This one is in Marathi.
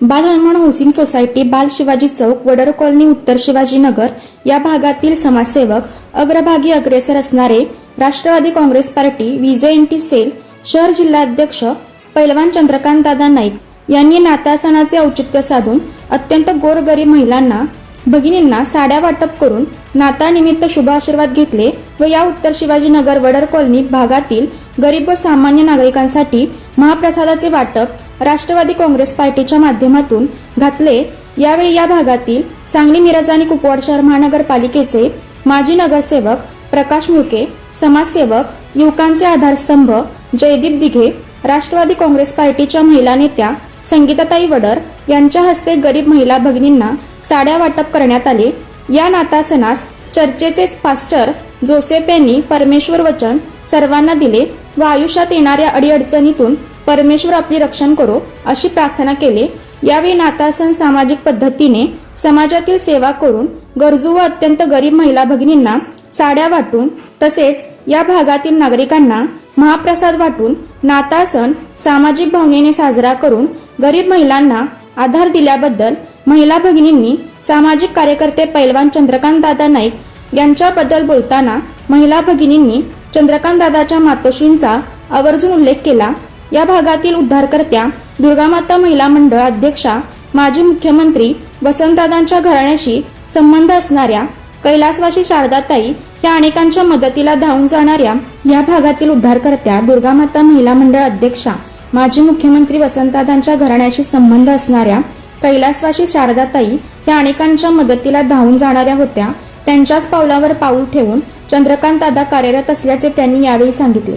बाल हनुमान हाऊसिंग सोसायटी बाल शिवाजी चौक वडर कॉलनी उत्तर शिवाजीनगर या भागातील समाजसेवक अग्रभागी अग्रेसर असणारे राष्ट्रवादी काँग्रेस पार्टी विजय एनटी सेल शहर जिल्हाध्यक्ष पैलवान चंद्रकांत दादा नाईक यांनी नाताळ सणाचे औचित्य साधून अत्यंत गोरगरीब महिलांना भगिनींना साड्या वाटप करून नाताळनिमित्त शुभ आशीर्वाद घेतले व या उत्तर शिवाजीनगर वडर कॉलनी भागातील गरीब व सामान्य नागरिकांसाठी महाप्रसादाचे वाटप राष्ट्रवादी काँग्रेस पार्टीच्या माध्यमातून घातले. यावेळी या भागातील सांगली मिरज आणि कुपवाड शहर महानगरपालिकेचे माजी नगरसेवक प्रकाश मुळके समाजसेवक युवकांचे आधारस्तंभ जयदीप दिघे राष्ट्रवादी काँग्रेस पार्टीच्या महिला नेत्या संगीताताई वडर यांच्या हस्ते गरीब महिला भगिनींना साड्या वाटप करण्यात आले. या नातासनास चर्चेचेच पास्टर जोसेफ यांनी परमेश्वर वचन सर्वांना दिले व आयुष्यात येणाऱ्या अडीअडचणीतून परमेश्वर आपली रक्षण करो अशी प्रार्थना केली. यावेळी नातासन सण सामाजिक पद्धतीने समाजातील सेवा करून गरजू व अत्यंत गरीब महिला भगिनींना साड्या वाटून तसेच या भागातील नागरिकांना महाप्रसाद वाटून नाता सण सामाजिक भावनेने साजरा करून गरीब महिलांना आधार दिल्याबद्दल महिला भगिनींनी सामाजिक कार्यकर्ते पैलवान चंद्रकांत दादा नाईक यांच्याबद्दल बोलताना महिला भगिनींनी चंद्रकांत दादाच्या मातोश्रींचा आवर्जून उल्लेख केला. या भागातील उद्धारकर्त्या दुर्गामाता महिला मंडळ अध्यक्षा माजी मुख्यमंत्री वसंतदादांच्या घराण्याशी संबंध असणाऱ्या कैलासवासी शारदाताई या अनेकांच्या मदतीला धावून जाणाऱ्या या भागातील उद्धारकर्त्या दुर्गामाता महिला मंडळ अध्यक्षा माजी मुख्यमंत्री वसंतदादांच्या घराण्याशी संबंध असणाऱ्या कैलासवासी शारदाताई या अनेकांच्या मदतीला धावून जाणाऱ्या होत्या त्यांच्याच पावलावर पाऊल ठेवून चंद्रकांत दादा कार्यरत असल्याचे त्यांनी यावेळी सांगितले.